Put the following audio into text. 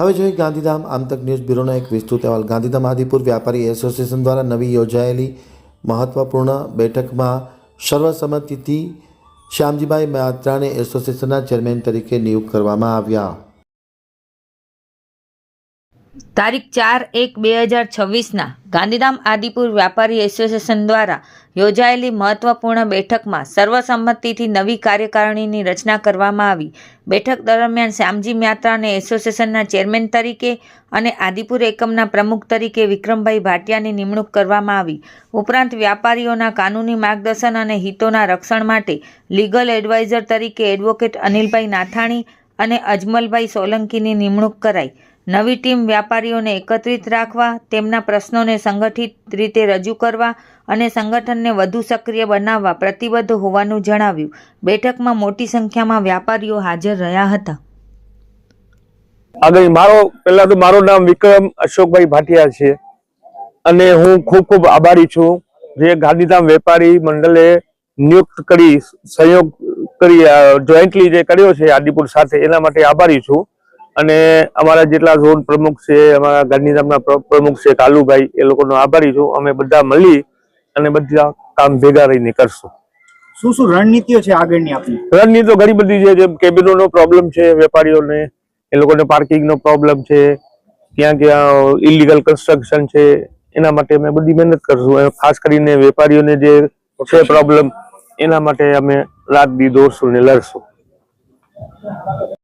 હવે જોઈએ ગાંધીધામ આમતક ન્યૂઝ બ્યુરોનો એક વિસ્તૃત અહેવાલ. ગાંધીધામ આદિપુર વ્યાપારી એસોસિએશન દ્વારા નવી યોજાયેલી મહત્વપૂર્ણ બેઠકમાં સર્વસંમતિથી શ્યામજીભાઈ મહાત્રાને એસોસિએશનના ચેરમેન તરીકે નિયુક્ત કરવામાં આવ્યા. તારીખ ચાર એક બે હજાર છવ્વીસના ગાંધીધામ આદિપુર વ્યાપારી એસોસિએશન દ્વારા યોજાયેલી મહત્વપૂર્ણ બેઠકમાં સર્વસંમતિથી નવી કાર્યકારિણીની રચના કરવામાં આવી. બેઠક દરમિયાન શ્યામજી મ્યાત્રાને એસોસિએશનના ચેરમેન તરીકે અને આદિપુર એકમના પ્રમુખ તરીકે વિક્રમભાઈ ભાટિયાની નિમણૂક કરવામાં આવી. ઉપરાંત વ્યાપારીઓના કાનૂની માર્ગદર્શન અને હિતોના રક્ષણ માટે લીગલ એડવાઇઝર તરીકે એડવોકેટ અનિલભાઈ નાથાણી અને અજમલભાઈ સોલંકીની નિમણૂક કરાઈ. નવી ટીમ વ્યાપારીઓને એકત્રિત રાખવા, તેમના પ્રશ્નોને સંગઠિત રીતે રજૂ કરવા અને સંગઠનને વધુ સક્રિય બનાવવા પ્રતિબદ્ધ હોવાનું જણાવ્યું. બેઠકમાં મોટી સંખ્યામાં વ્યાપારીઓ હાજર રહ્યા હતા. આગળ મારો, પહેલા તો મારું નામ વિક્રમ અશોકભાઈ ભાટિયા છે. અને હું ખૂબ ખૂબ આભારી છું જે ગાંધીધામ વેપારી મંડળે નિયુક્ત કરી સહયોગ કરી જોઈન્ટલી જે કર્યો છે આદિપુર સાથે, એના માટે આભારી છું. અને અમારા જેટલા ઝોન પ્રમુખ છે અમારા ગાંધીધામના પ્ર- પ્રમુખ છે કાલુભાઈ એ લોકોનો આભારી છું. અમે બધા મળી અને બધા કામ ભેગા રહીને કરશું. શું શું રણનીતિઓ છે આગળની આપણી રણનીતિઓ ઘણી બધી છે જેમ કેબિનોનો પ્રોબ્લેમ છે વેપારીઓને એ લોકોને પાર્કિંગનો પ્રોબ્લેમ છે ક્યાં ક્યાં ઇલીગલ કન્સ્ટ્રક્શન છે એના માટે અમે બધી મહેનત કરશું. ખાસ કરીને વેપારીઓને જે છે પ્રોબ્લેમ એના માટે અમે રાત દી દોડશું ને લડશું.